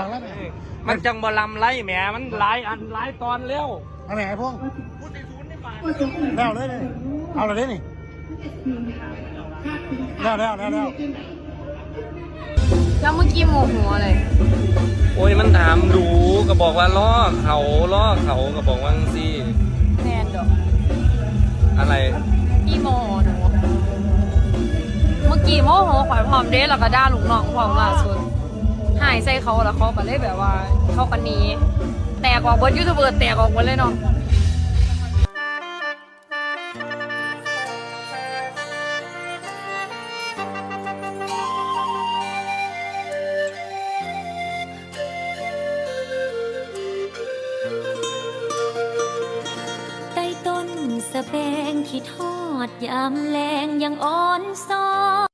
อกแล้วแม่มันจังบลำไรแหมมันหลายอันหลายตอนแล้วเอาแม่ไอ้พวงแล้วเลยนี่เอาเลยนี่แล้วแล้วแล้วแล้วแล้วเมื่อกี้โมโหอะไรโอ้ยมันถามดูก็บอกว่าล่อเขาล่อเขาก็บอกว่าสิแมนดอกอะไรพี่โมโหหนูเมื่อกี้โมโหขวัญพร้อมเด้แล้วก็ด่าลูกน้องพร้อมล่าสุดหาย ใส่เขาแล้วเขาก็เลยแบบว่าเขากันนี้ แตกออกบิร์ดยูทูบเบอร์แตกออกหมดเลยเนาะใต้ต้นสะแบงที่ทอดยามแรงยังอ่อนซ้อ